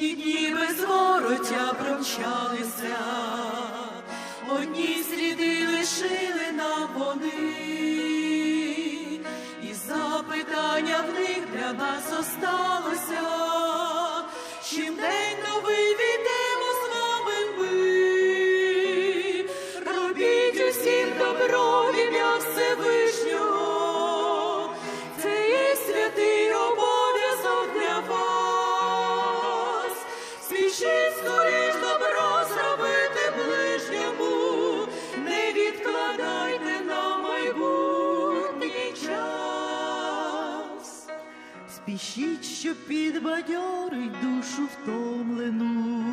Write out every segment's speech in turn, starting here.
Вчорашні дні без вороття промчалися, одні сліди лишили нам вони, і запитання в них для нас осталося, що підбадьорить душу втомлену,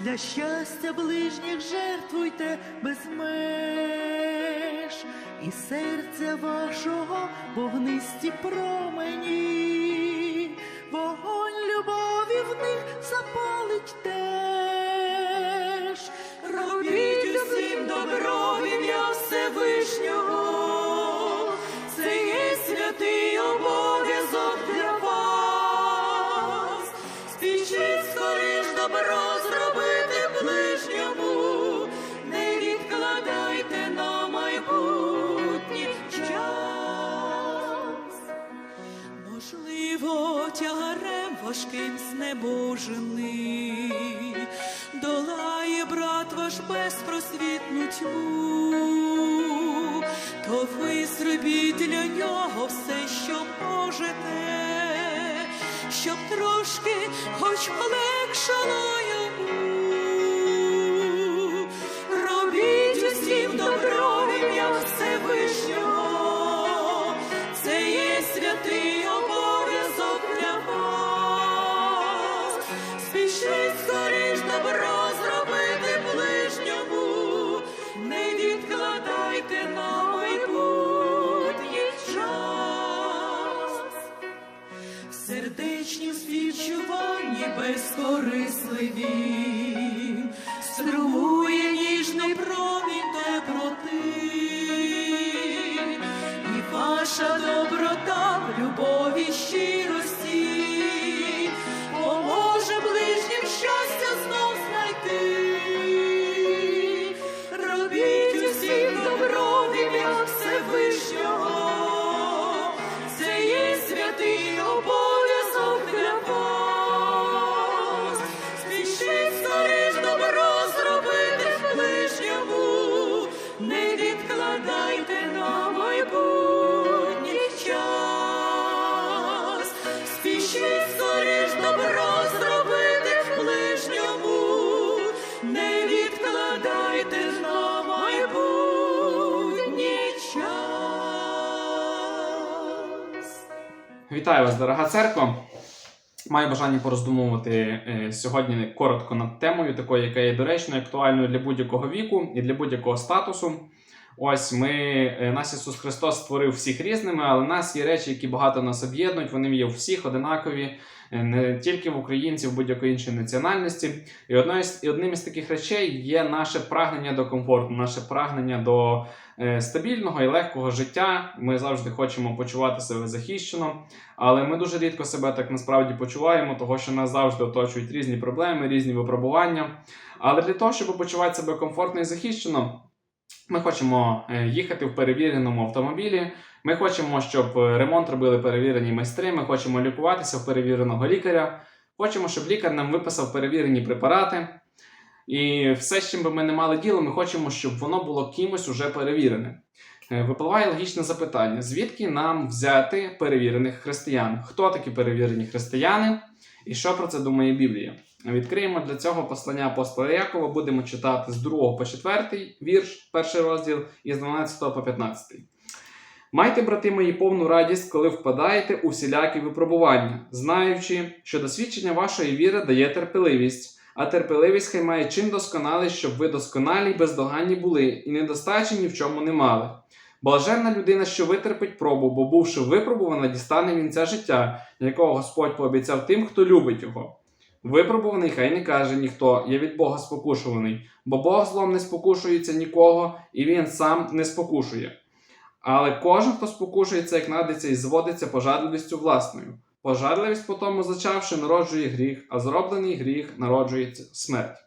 для щастя ближніх жертвуйте без меж, і серця вашого вогнисті промені, вогонь любові в них запалить теж. Робіть усім добро ім'я Всевишнього, ваш безпросвітну тьму, то ви зробіть для нього все, що можете, щоб трошки хоч полегшало безкорисливі, Вітаю вас, дорога церква. Маю бажання пороздумувати е, сьогодні коротко над темою, такою, яка є доречною, актуальною для будь-якого віку і для будь-якого статусу. Ось ми, е, нас Ісус Христос створив всіх різними, але в нас є речі, які багато нас об'єднують. Вони є у всіх одинакові, е, не тільки в українців, будь-якої іншої національності. І одною і одним із таких речей є наше прагнення до комфорту, наше прагнення до е, стабільного і легкого життя. Ми завжди хочемо почувати себе захищено, але ми дуже рідко себе так насправді почуваємо, того що нас завжди оточують різні проблеми, різні випробування. Але для того, щоб почувати себе комфортно і захищено, ми хочемо е, їхати в перевіреному автомобілі. Ми хочемо, щоб е, ремонт робили перевірені майстри. Ми хочемо лікуватися в перевіреного лікаря. Хочемо, щоб лікар нам виписав перевірені препарати. І все, з чим би ми не мали діло, ми хочемо, щоб воно було кимось уже перевіреним. Е, Випливає логічне запитання: звідки нам взяти перевірених християн? Хто такі перевірені християни? І що про це думає Біблія? Відкриємо для цього послання апостола Якова, будемо читати з 2 по 4 вірш, перший розділ, і з 12 по 15. Майте, брати мої, повну радість, коли впадаєте у всілякі випробування, знаючи, що досвідчення вашої віри дає терпеливість, а терпеливість хай має чин досконалий, щоб ви досконалі й бездоганні були, і недостачі ні в чому не мали. Блаженна людина, що витерпить пробу, бо бувши випробувана, дістане вінця життя, якого Господь пообіцяв тим, хто любить його. Випробуваний, хай не каже ніхто, я від Бога спокушуваний, бо Бог злом не спокушується нікого, і він сам не спокушує. Але кожен, хто спокушується, як надиться, і зводиться пожадливістю власною. Пожадливість по тому зачавши народжує гріх, а зроблений гріх народжує смерть.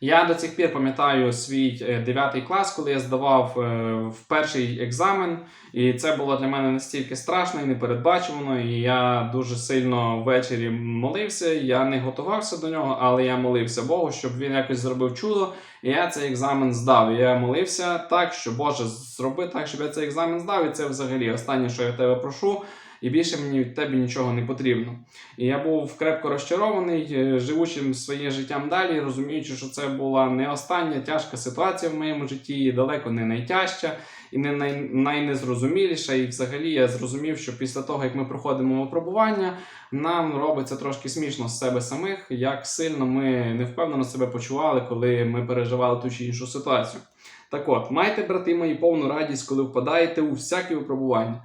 Я до цих пір пам'ятаю свій 9 клас, коли я здавав е, в перший екзамен, і це було для мене настільки страшно і непередбачувано. І я дуже сильно ввечері молився. Я не готувався до нього, але я молився Богу, щоб він якось зробив чудо. І я цей екзамен здав. Я молився так, що Боже, зроби так, щоб я цей екзамен здав. І це взагалі останнє, що я тебе прошу. І більше мені від тебе нічого не потрібно. І я був крепко розчарований, е, живучим своє життям далі, розуміючи, що це була не остання тяжка ситуація в моєму житті, і далеко не найтяжча, і не най, найнезрозуміліша. І взагалі я зрозумів, що після того, як ми проходимо випробування, нам робиться трошки смішно з себе самих, як сильно ми невпевнено себе почували, коли ми переживали ту чи іншу ситуацію. Так от, майте, брати мої, повну радість, коли впадаєте у всякі випробування.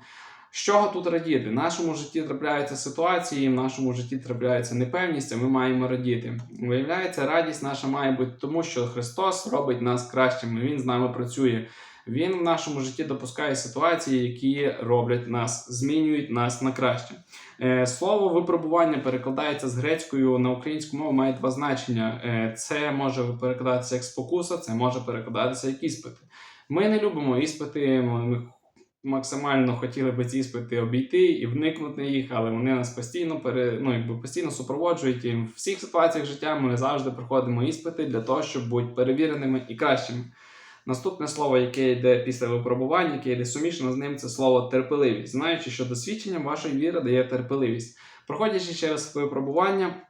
З чого тут радіти? В нашому житті трапляються ситуації, в нашому житті трапляється непевність, а ми маємо радіти. Виявляється, радість наша має бути тому, що Христос робить нас кращими. Він з нами працює. Він в нашому житті допускає ситуації, які роблять нас, змінюють нас на краще. Е, Слово випробування перекладається з грецькою на українську мову має два значення. Е, Це може перекладатися як спокуса, це може перекладатися як іспити. Ми не любимо іспити. Ми максимально хотіли би ці іспити обійти і вникнути їх, але вони нас постійно пере, ну, якби постійно супроводжують. І в всіх ситуаціях життя ми завжди проходимо іспити для того, щоб бути перевіреними і кращими. Наступне слово, яке йде після випробування, яке йде сумішно з ним, це слово терпеливість. Знаючи, що досвідченням вашої віри дає терпеливість. Проходячи через випробування,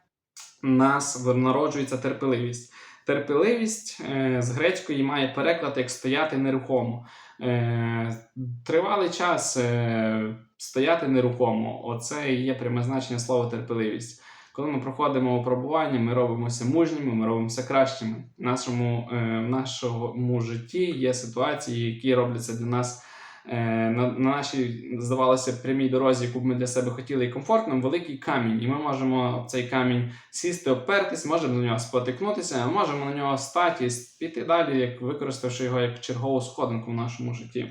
нас народжується терпеливість. Терпеливість е, з грецької має переклад як стояти нерухомо. Е, тривалий час е, стояти нерухомо. Оце і є пряме значення слова терпеливість. Коли ми проходимо випробування, ми робимося мужніми, ми робимося кращими. В нашому, в нашому житті є ситуації, які робляться для нас на, на нашій, здавалося, прямій дорозі, яку б ми для себе хотіли і комфортним, великий камінь. І ми можемо цей камінь сісти, опертись, можемо на нього спотикнутися, можемо на нього стати піти далі, як використавши його як чергову сходинку в нашому житті.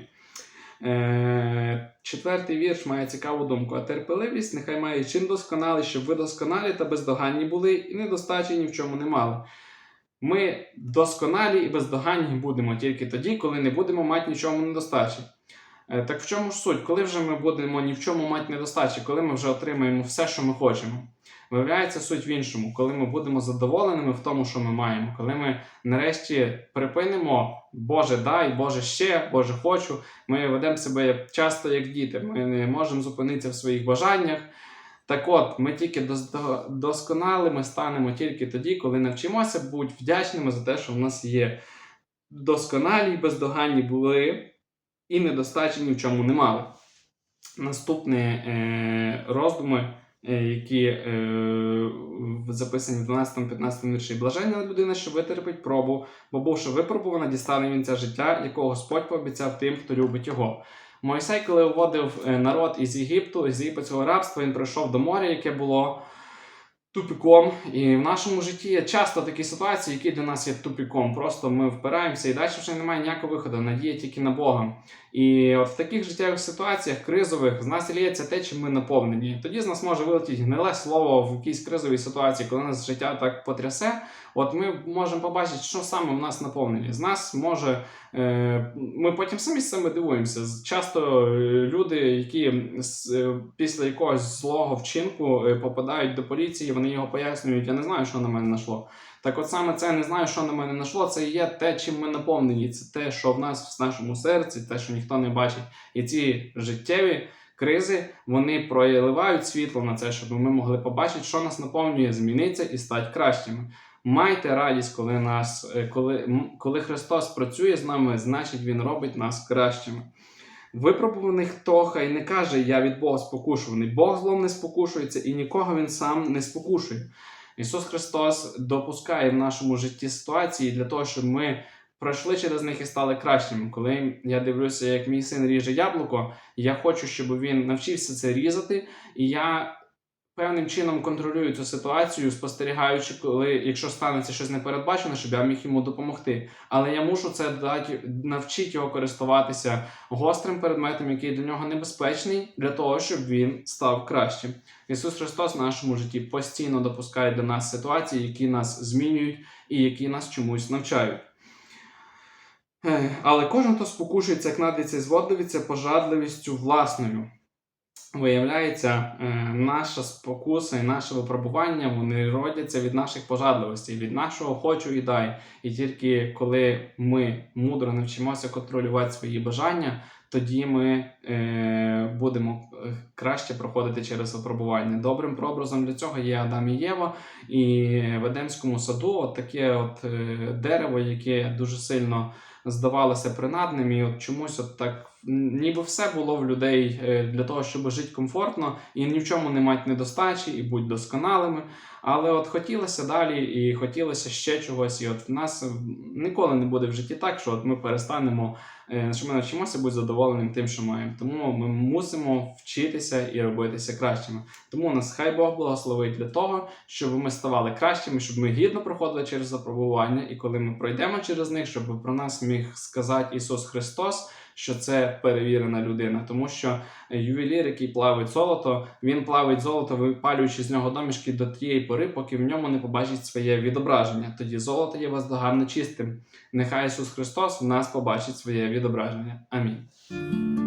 Е, четвертий вірш має цікаву думку. А терпеливість нехай має чин досконалий, щоб ви досконалі та бездоганні були, і недостачі ні в чому не мали. Ми досконалі і бездоганні будемо тільки тоді, коли не будемо мати нічому недостачі. Е, Так в чому ж суть? Коли вже ми будемо ні в чому мати недостачі, коли ми вже отримаємо все, що ми хочемо. Виявляється суть в іншому, коли ми будемо задоволеними в тому, що ми маємо, коли ми нарешті припинимо Боже дай, Боже ще, Боже хочу. Ми ведемо себе часто як діти. Ми не можемо зупинитися в своїх бажаннях. Так от, ми тільки досконалими станемо тільки тоді, коли навчимося бути вдячними за те, що в нас є досконалі, бездоганні були і недостачі ні в чому не мали. Наступні е, роздуми, е, які е, записані в 12-15 вірші. Блаженна людина, що витерпить пробу, бо бувши випробувана, дістане він це життя, якого Господь пообіцяв тим, хто любить його. Мойсей, коли вводив е, народ із Єгипту, з єгипетського рабства, він прийшов до моря, яке було тупіком. І в нашому житті є часто такі ситуації, які для нас є тупіком. Просто ми впираємося і далі вже немає ніякого виходу, надія тільки на Бога. І от в таких життєвих ситуаціях, кризових, з нас ліється те, чим ми наповнені. Тоді з нас може вилетіти гниле слово в якійсь кризовій ситуації, коли нас життя так потрясе. От ми можемо побачити, що саме в нас наповнені. З нас може. Е, ми потім самі з себе дивуємося. Часто е, люди, які е, після якогось злого вчинку попадають до поліції, вони його пояснюють, я не знаю, що на мене нашло. Так от саме це не знаю, що на мене нашло. Це є те, чим ми наповнені. Це те, що в нас в нашому серці, те, що ніхто не бачить. І ці життєві кризи вони проливають світло на це, щоб ми могли побачити, що нас наповнює, змінитися і стати кращими. Майте радість, коли нас, е, коли, коли Христос працює з нами, значить Він робить нас кращими. Випробуваний хто хай не каже, я від Бога спокушуваний. Бог злом не спокушується і нікого він сам не спокушує. Ісус Христос допускає в нашому житті ситуації для того, щоб ми пройшли через них і стали кращими. Коли я дивлюся, як мій син ріже яблуко, я хочу, щоб він навчився це різати, і я певним чином контролюю цю ситуацію, спостерігаючи, коли, якщо станеться щось непередбачене, щоб я міг йому допомогти. Але я мушу це дати, навчити його користуватися гострим предметом, який для нього небезпечний, для того, щоб він став кращим. Ісус Христос в нашому житті постійно допускає до нас ситуації, які нас змінюють і які нас чомусь навчають. Але кожен, хто спокушується, як надиться, зводливіться пожадливістю власною. Виявляється, е, наша спокуса і наше випробування вони родяться від наших пожадливостей, від нашого хочу і дай. І тільки коли ми мудро навчимося контролювати свої бажання, тоді ми е, будемо е, краще проходити через випробування. Добрим прообразом для цього є Адам і Єва, і в Едемському саду от таке от е, дерево, яке дуже сильно здавалося принадним, і от чомусь от так ніби все було в людей е, для того, щоб жити комфортно і ні в чому не мати недостачі, і бути досконалими. Але от хотілося далі, і хотілося ще чогось. І от в нас ніколи не буде в житті так, що от ми перестанемо, е, що ми навчимося бути задоволеним тим, що маємо. Тому ми мусимо вчитися і робитися кращими. Тому нас хай Бог благословить для того, щоб ми ставали кращими, щоб ми гідно проходили через запробування, і коли ми пройдемо через них, щоб про нас міг сказати Ісус Христос. Що це перевірена людина, тому що ювелір, який плавить золото, він плавить золото, випалюючи з нього домішки до тієї пори, поки в ньому не побачить своє відображення. Тоді золото є бездоганно чистим. Нехай Ісус Христос в нас побачить своє відображення. Амінь.